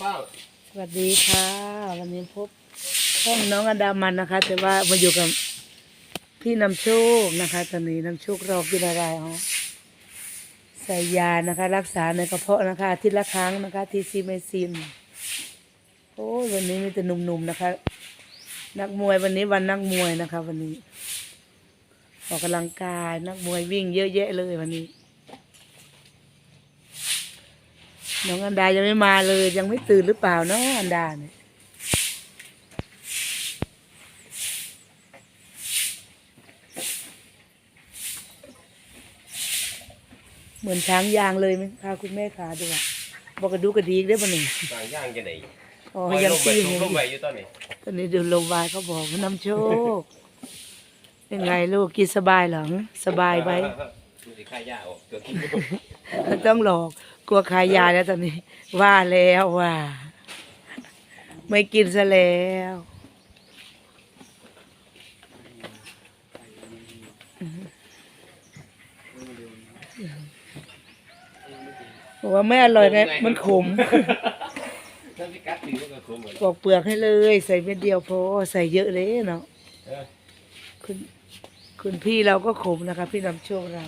เฝ้าสวัสดีค่ะ วันนี้พบช่องน้องอดามันนะคะ แต่ว่ามาอยู่กับพี่นำโชคนะคะ ตอนนี้นำโชครอกินอะไรอ๋อใส่ยานะคะ รักษาในกระเพาะนะคะอาทิตย์ละครั้งนะคะ ทีซีเมซินโอ้วันนี้มีแต่หนุ่มๆนะคะ นักมวยวันนี้วันนักมวยนะคะ วันนี้ ออกกำลังกายนักมวยวิ่งเยอะแยะเลยวันนี้ น้องอันดายังไม่มาเลย ยังไม่ตื่นหรือเปล่าเนาะอันดาเนี่ยเหมือนช้างยางเลยไหมพาคุณแม่ขาดูอะบอกกระดูกกระดีกได้ปะหนึ่งต่างย่างจะไหนอ๋อปล่อยยังลมไปตีลอยู่มลมไปอยู่ตอนนี้ตอนนี้เดูลมวายเขาบอกว่านำโชคเป็นไงลูกกินสบายเหรอสบายไหมดูสิค่ายาออกตัวกินต้องหลอก กลัวขายยาแล้วตอนนี้ ว่าแล้วว่า ไม่กินซะแล้วบอกว่าไม่อร่อยนะมันขมถ้าพี่กัดถือก็คุ้มเหมือนปอกเปลือกให้เลย ใส่เม็ดเดียวพอใส่เยอะเลยเนาะเออคุณคุณพี่เราก็ขมนะคะ พี่นำโชคเรา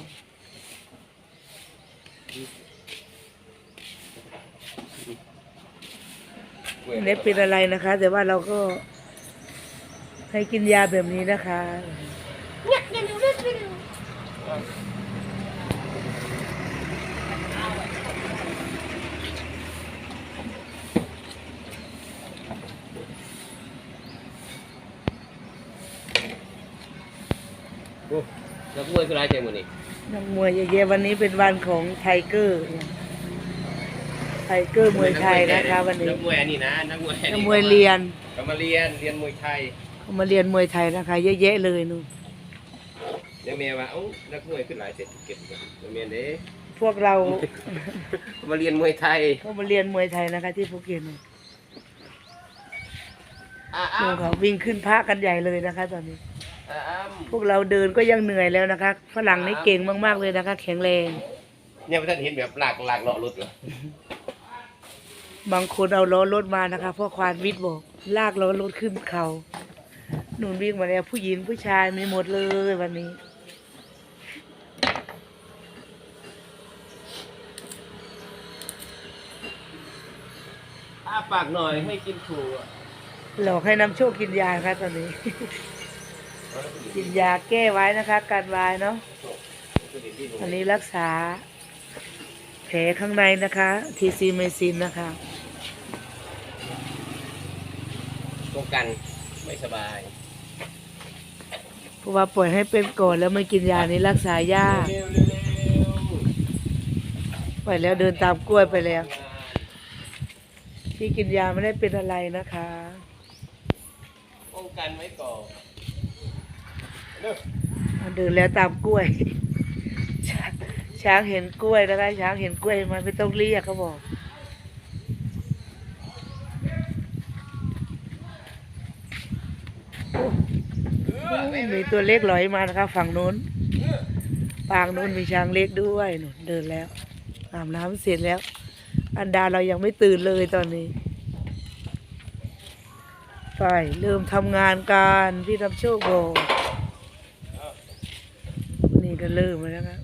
ไม่ได้เป็นอะไรนะคะ แต่ว่าเราก็ให้กินยาแบบนี้นะคะโอ้นักมวยคือไรใจหมดนี่นักมวยเยอะๆวันนี้เป็นวันของไทเกอร์ ไทเกอร์มวยไทยนะคะวันนี้นักมวยอันนี้นะนักมวยอันนักนี้มวยเรียนก็มาเรียนเรียนมวยไทยเขามาเรียนมวยไทยนะคะ เยอะแยะเลยนู่นเดี๋ยวเมียว่าเอ้านักมวยขึ้นหลายเสร็จเก็บกันเดี๋ยวเมียเด้พวกเรามาเรียนมวยไทยเขามาเรียนมวยไทยนะคะ ที่ภูเก็ตนู่นอ่านู่นเขาวิ่งขึ้นพระกันใหญ่เลยนะคะ ตอนนี้อ่าอ้าพวกเราเดินก็ยังเหนื่อยแล้วนะคะฝรั่งนี่เก่งมาก ๆ เลยนะคะ แข็งแรงเนี่ยพระท่านเห็นแบบหลากหลากเลาะรถเหรอ บางคนเอาล้อรถมานะคะเพราะควานวิทย์บอก ลากล้อรถขึ้นเขาหนุนวิ่งมาแล้วผู้หญิงผู้ชายมีหมดเลยวันนี้ อ้าปากหน่อยให้กินถั่วหลอกให้นำโชคกินยาค่ะตอนนี้ กินยาแก้ไว้นะคะการวายเนาะอันนี้รักษาแผลข้างในนะคะ ทีซีเมซินนะคะ ป้องกันไม่สบายเพราะว่าปล่อยให้เป็นก่อนแล้วไม่กินยานี้รักษายาก เร็วเร็วเร็วปล่อยแล้วเดินตามกล้วยไปแล้วที่กินยาไม่ได้เป็นอะไรนะคะ ป้องกันไว้ก่อนเร็วเดินแล้วตามกล้วย ช้างช้างเห็นกล้วยนะคะช้างเห็นกล้วยมันไม่ต้องเรียกเขาบอก มีตัวเล็กลอยมานะคะ ฝั่งนู้นปางนู้นมีช้างเล็กด้วยหนูเดินแล้วอาบน้ำเสร็จแล้ว อันดาเรายังไม่ตื่นเลยตอนนี้ไปเริ่มทำงานกันพี่ทำโชคบอกนี่ก็เริ่มแล้วนะ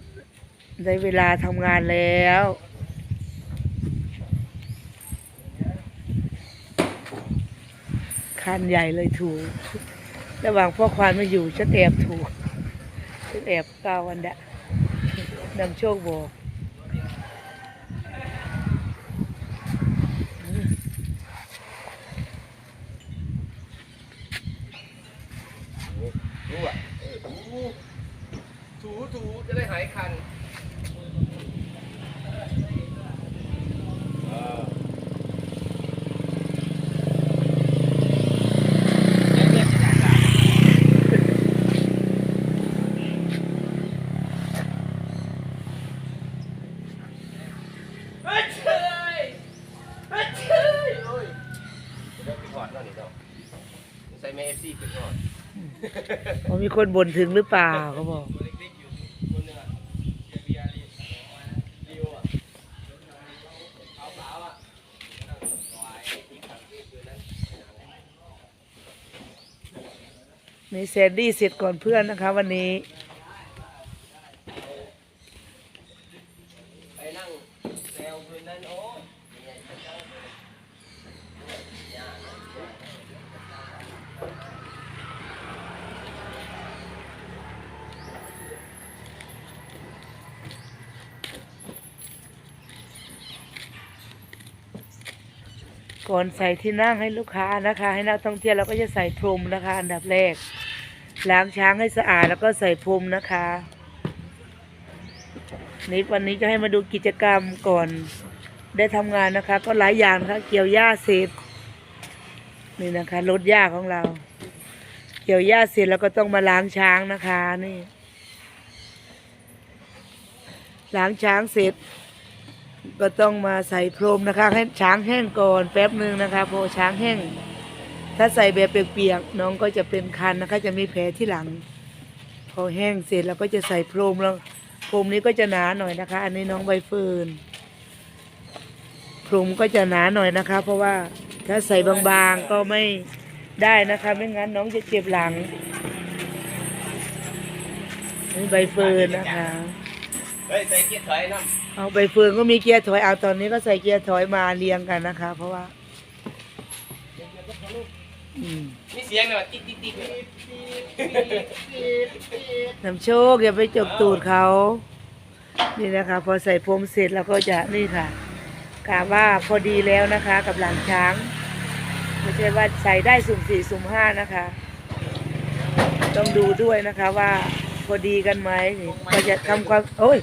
ได้เวลาทำงานแล้วคันใหญ่เลยถูก ระหว่างพ่อควานมาอยู่ฉันแอบถูกฉันแอบกาวอันดะนำโชคบอก มีคนบ่นถึงหรือเปล่าเขาบอก นี่แซนดี้เสร็จก่อนเพื่อนนะคะ วันนี้ ก่อนใส่ที่นั่งให้ลูกค้านะคะ ให้นักท่องเที่ยวเราก็จะใส่พรมนะคะ อันดับแรก ล้างช้างให้สะอาดแล้วก็ใส่พรมนะคะนี่วันนี้จะให้มาดูกิจกรรมก่อน ได้ทำงานนะคะ ก็หลายอย่างนะคะเกี่ยวหญ้าเสร็จนี่นะคะรถหญ้าของเรา เกี่ยวหญ้าเสร็จแล้วก็ต้องมาล้างช้างนะคะนี่ ล้างช้างเสร็จ ก็ต้องมาใส่พรมนะคะ ให้ช้างแห้งก่อนแป๊บหนึ่งนะคะพอช้างแห้ง ถ้าใส่แบบเปียกๆน้องก็จะเป็นคันนะคะ จะมีแผลที่หลัง พอแห้งเสร็จเราก็จะใส่พรมแล้วพรมนี้ก็จะหนาหน่อยนะคะ อันนี้น้องใบเฟิร์นพรมก็จะหนาหน่อยนะคะ เพราะว่าถ้าใส่บางๆก็ไม่ได้นะคะไม่งั้นน้องจะเจ็บหลังนี่ใบเฟิร์นนะคะเฮ้ยใส่เกียร์ถอยน้ เอาใบเฟืองก็มีเกียร์ถอยเอาตอนนี้ก็ใส่เกียร์ถอยมาเรียงกันนะคะ เพราะว่า อืม มีเสียงเลยว่ะติ๊ดติ๊ดติ๊ดเลยนำโชคอย่าไปจกตูดเขา นี่นะคะ พอใส่พรมเสร็จแล้วก็จะนี่ค่ะกาว่าพอดีแล้วนะคะ กับหลังช้างไม่ใช่ว่าใส่ได้สุ่มสี่สุ่มห้านะคะ ต้องดูด้วยนะคะว่าพอดีกันไหมนี่ก็จะทำความโอ้ย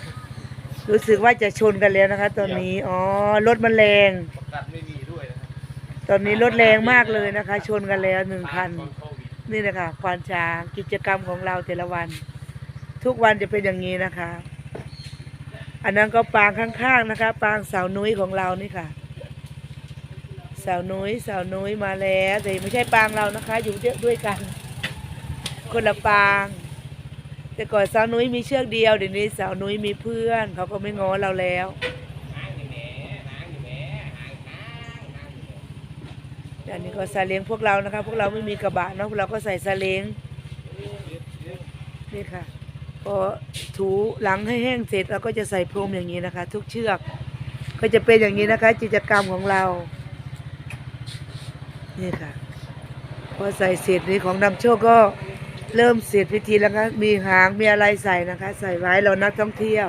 รู้สึกว่าจะชนกันแล้วนะคะ ตอนนี้ อ๋อ รถมันแรง ประกันไม่มีด้วยนะครับตอนนี้รถแรงมากเลยนะคะ ชนกันแล้วหนึ่งคัน ตอโควิดนี่นะคะควานช้างกิจกรรมของเราแต่ละวัน ทุกวันจะเป็นอย่างนี้นะคะ อันนั้นก็ปางข้างๆนะคะ ปางสาวนุ้ยของเรานี่ค่ะ สาวนุ้ยสาวนุ้ยมาแล้วแต่ไม่ใช่ปางเรานะคะ อยู่ด้วยกัน คนละปาง แต่ก่อนสาวนุ้ยมีเชือกเดียวเดี๋ยวนี้สาวนุ้ยมีเพื่อน เขาก็ไม่ง้อเราแล้วหางอยู่แหน่หางอยู่แหน่หางหางหางอยู่แหน่อันนี้ก็ซาเล้งพวกเรานะคะ พวกเราไม่มีกระบะเนาะพวกเราก็ใส่ซาเล้งนี่ค่ะพอถูหลังให้แห้งเสร็จเราก็จะใส่พรมอย่างนี้นะคะ ทุกเชือก ก็จะเป็นอย่างนี้นะคะกิจกรรมของเรา นี่ค่ะ พอใส่เสร็จนี้ของนำโชคก็ เริ่มเสร็จพิธีแล้วนะคะมีหางมีอะไรใส่นะคะ ใส่ไว้เรานักท่องเที่ยว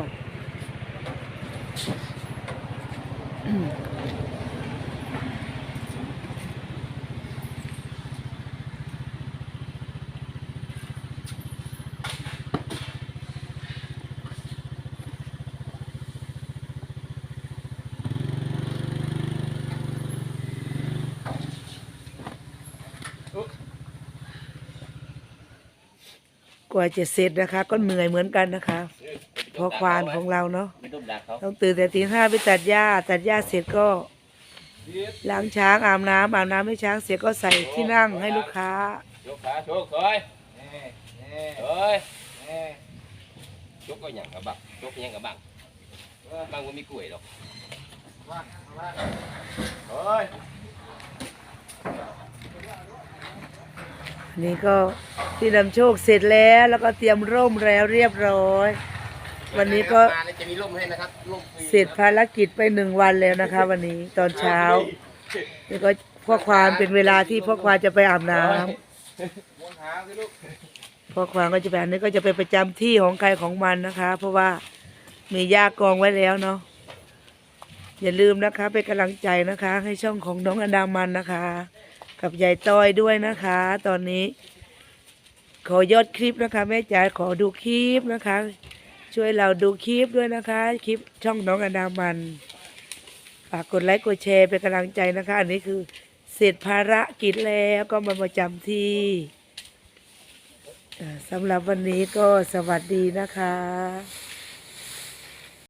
ว่าจะเสร็จนะคะ ก็เหนื่อยเหมือนกันนะคะเพอควานของเราเนาะไม่ต้องดักเขาต้องตื่นแต่ตีห้าไปตัดหญ้า ตัดหญ้าเสร็จก็ล้างช้างอาบน้ำอาบน้ำให้ช้างเสร็จก็ใส่ที่นั่งให้ลูกค้าโชกขาโชกถอยเฮ้ยโชกก็หยังกับบักโชกก็หยังกับบังบังว่ามีกล้วยหรอกเฮ้ยนี่ก็ ที่นำโชคเสร็จแล้วแล้วก็เตรียมร่มแล้วเรียบร้อย วันนี้ก็มาแล้วจะมีร่มให้นะครับร่มฟเสร็จภารกิจไปหนึ่งวันแล้วนะคะ วันนี้ตอนเช้านี่ก็พ่อควานเป็นเวลาที่พ่อควานจะไปอาบน้ำ วนหางสิลูกพ่อควานก็จะไปอันนี้ก็จะไปประจำที่ของใครของมันนะคะ เพราะว่ามีหญ้ากองไว้แล้วเนาะอย่าลืมนะคะเป็นกำลังใจนะคะ ให้ช่องของน้องอดามันนะคะ กับยายต้อยด้วยนะคะ ตอนนี้ ขอยอดคลิปนะคะ แม่จ๋าขอดูคลิปนะคะ ช่วยเราดูคลิปด้วยนะคะ คลิปช่องน้องอดามันฝากกดไลค์กดแชร์เป็นกำลังใจนะคะ อันนี้คือเสร็จภาระกิจแล้วก็มาประจำที่สำหรับวันนี้ก็สวัสดีนะคะ